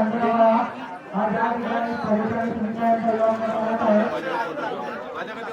అందరూ ఆధ్యాత్మికాన్ని ప్రభుత్వానికి ముందు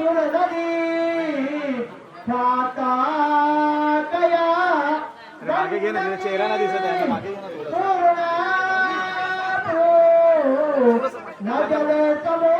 దురదీ కయా मागे घे ना चेहरा ना दिसत आहे मागे घे ना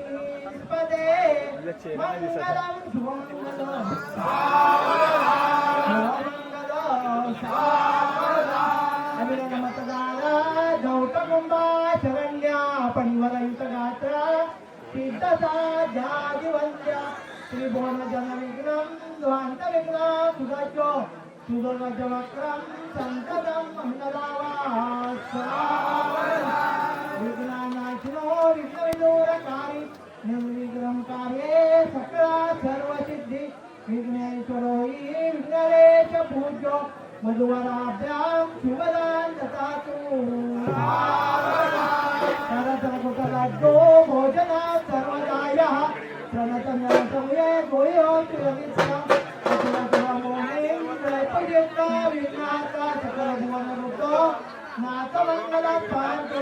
గణపదే మంగళం శుభమంగళం అభినవ మతదార గౌతమ శరణ్య పణివరయుత గాత్ర సిద్ధసాధ్యాదివంద్య త్రిభువన జన విఘ్నం మధువరాభ్యాం యువదాం దాతు తరతరకుతరద్దో భోజనా సర్వదాయ ప్రణతనాథం ఏ గోయో తులమిత్సం అతులతులమోహిం ప్రపజేత విజ్ఞాత సకల భువన రూపో నాథమంగళ పాంతో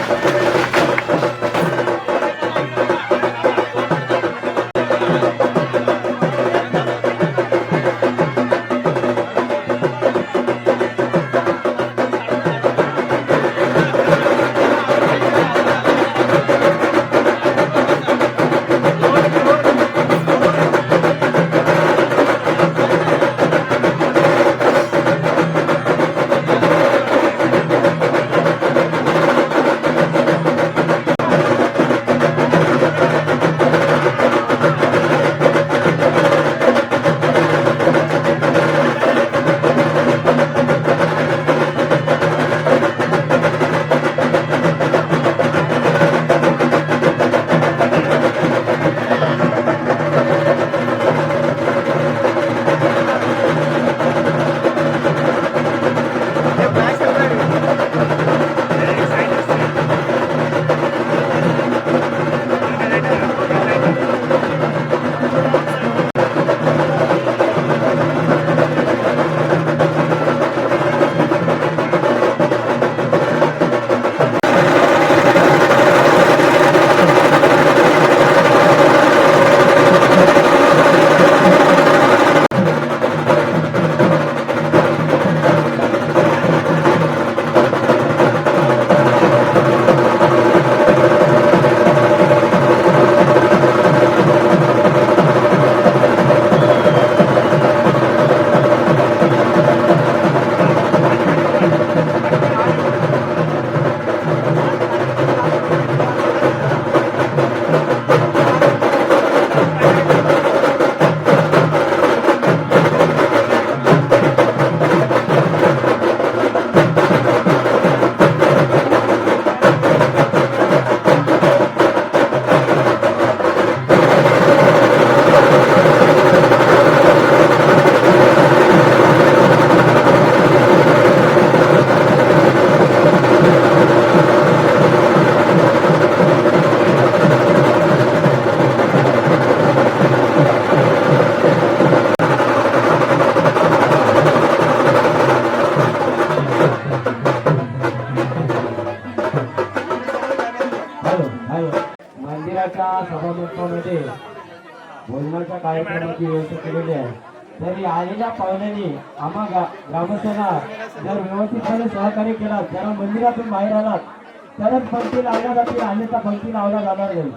करण्याची व्यवस्था केलेली आहे तरी आलेल्या पाहुण्यांनी आम्हा गा ग्रामस्थांना जर व्यवस्थितपणे सहकार्य केला जरा मंदिरातून बाहेर आलात तरच पंक्ती लावल्या जातील अन्यथा पंक्ती लावल्या जाणार नाही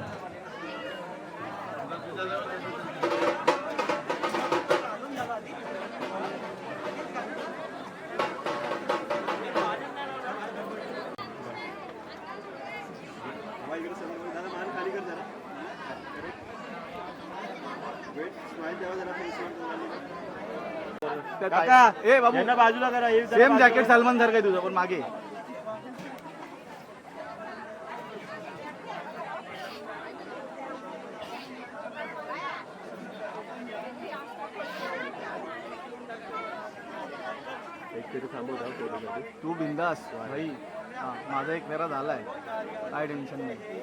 ए बाबू यांना बाजूला करा सेम जॅकेट सलमान सारखं काय तुझं पण मागे तू बिंदास भाई हा माझा एक मेरा झालाय काय टेन्शन नाही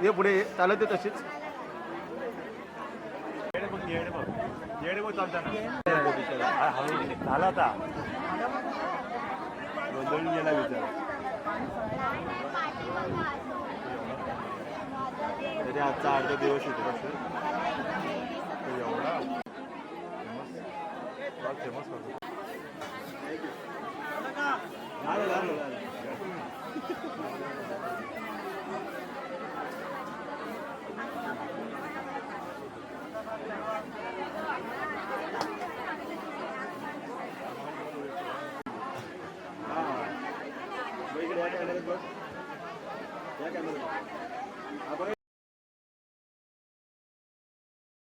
ये पुढे चालत आहे तशीच झाला आता विचार तरी आजचा अर्धा दिवस येतो एवढा फेमस Obrigado.